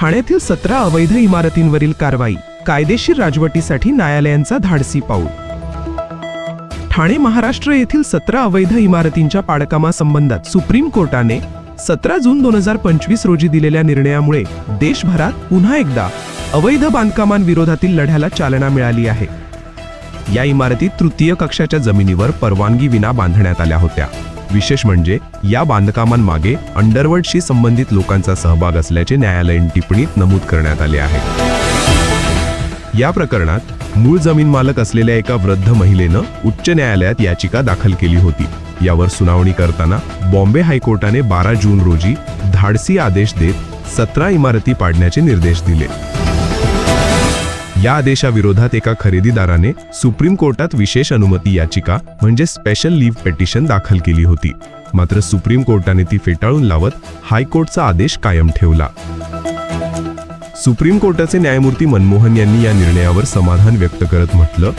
ठाण्यातील सतरा अवैध इमारतींवरील कारवाई कायदेशीर राजवटीसाठी न्यायालयांचा धाडसी पाऊल. ठाणे महाराष्ट्र येथील सतरा अवैध इमारतींच्या पाडकामासंबंधात सुप्रीम कोर्टाने सतरा जून दोन हजार पंचवीस रोजी दिलेल्या निर्णयामुळे देशभरात पुन्हा एकदा अवैध बांधकामांविरोधातील लढ्याला चालना मिळाली आहे. या इमारती तृतीय कक्षाच्या जमिनीवर परवानगी विना बांधण्यात आल्या होत्या. विशेष म्हणजे या बांधकामांमागे अंडरवर्ल्डशी संबंधित लोकांचा सहभाग असल्याचे न्यायालयीन टिप्पणीत नमूद करण्यात आले आहे. या प्रकरणात मूळ जमीन मालक असलेल्या एका वृद्ध महिलेनं उच्च न्यायालयात याचिका दाखल केली होती. यावर सुनावणी करताना बॉम्बे हायकोर्टाने बारा जून रोजी धाडसी आदेश देत सतरा इमारती पाडण्याचे निर्देश दिले. या आदेशाविरोधात एका खरेदीदाराने सुप्रीम कोर्टात विशेष अनुमती याचिका म्हणजे स्पेशल लीव्ह पेटिशन दाखल केली होती. मात्र सुप्रीम कोर्टाने ती फेटाळून लावत हायकोर्टचा आदेश कायम ठेवला. सुप्रीम कोर्टाचे न्यायमूर्ती मनमोहन यांनी या निर्णयावर समाधान व्यक्त करत म्हटलं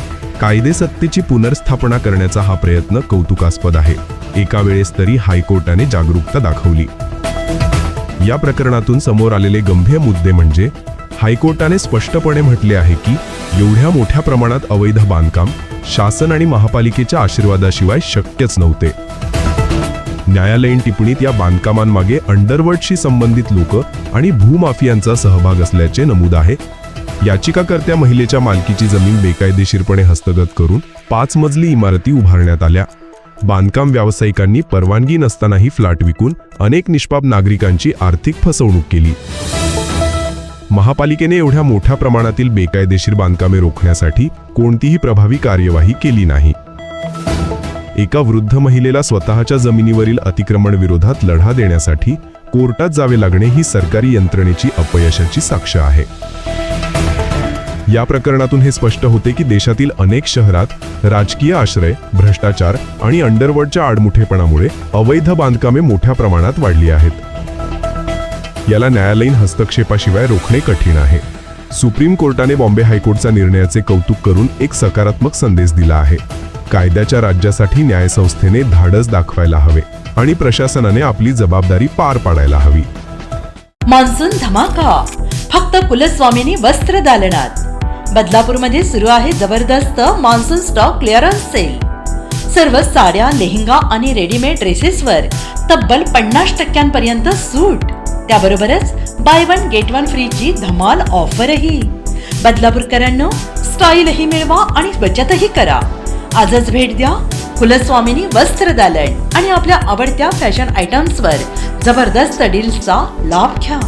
कायदे सत्तेची पुनर्स्थापना करण्याचा हा प्रयत्न कौतुकास्पद आहे. एका वेळेस तरी हायकोर्टाने जागरूकता दाखवली. या प्रकरणातून समोर आलेले गंभीर मुद्दे म्हणजे हायकोर्टाने स्पष्टपणे म्हटले आहे की एवढ्या मोठ्या प्रमाणात अवैध बांधकाम शासन आणि महापालिकेच्या आशीर्वादाशिवाय शक्यच नव्हते. न्यायालयीन टिप्पणीत या बांधकामांमागे अंडरवर्ल्डशी संबंधित लोक आणि भूमाफियांचा सहभाग असल्याचे नमूद आहे. याचिकाकर्त्या महिलेच्या मालकीची जमीन बेकायदेशीरपणे हस्तगत करून पाच मजली इमारती उभारण्यात आल्या. बांधकाम व्यावसायिकांनी परवानगी नसतानाही फ्लॅट विकून अनेक निष्पाप नागरिकांची आर्थिक फसवणूक केली. महापालिकेने एवढ्या मोठ्या प्रमाणातील बेकायदेशीर बांधकामे रोखण्यासाठी कोणतीही प्रभावी कार्यवाही केली नाही. एका वृद्ध महिलेला स्वतःच्या जमिनीवरील अतिक्रमण विरोधात लढा देण्यासाठी कोर्टात जावे लागणे ही सरकारी यंत्रणेची अपयशाची साक्ष आहे. या प्रकरणातून हे स्पष्ट होते की देशातील अनेक शहरात राजकीय आश्रय भ्रष्टाचार आणि अंडरवर्ल्डच्या आडमुठेपणामुळे अवैध बांधकामे मोठ्या प्रमाणात वाढली आहेत. याला न्यायालयीन हस्तक्षेपाशिवाय रोखणे कठीण आहे. सुप्रीम कोर्टाने बॉम्बे हायकोर्टचा निर्णयाचे कौतुक करून एक सकारात्मक संदेश दिला आहे. कायद्याच्या राज्यासाठी न्यायसंस्थेने धाडस दाखवायला हवे आणि प्रशासनाने आपली जबाबदारी पार पाडायला हवी. मान्सून धमाका. फक्त कुलस्वामिनी वस्त्र दालनात. बदलापूरमध्ये सुरू आहे जबरदस्त मान्सून स्टॉक क्लिअरन्स सेल सर्व साड्या लेहंगा आणि रेडीमेड ड्रेसेसवर तब्बल पन्नास टक्क्यांपर्यंत सूट. त्याबरोबरच बाय वन गेट वन फ्रीची धमाल ऑफरही बदलापूरकरांनो स्टाईलही मिळवा आणि बचतही करा. आजच भेट द्या कुलस्वामिनी वस्त्र दालन आणि आपल्या आवडत्या फॅशन आयटम्सवर जबरदस्त डील्सचा लाभ घ्या.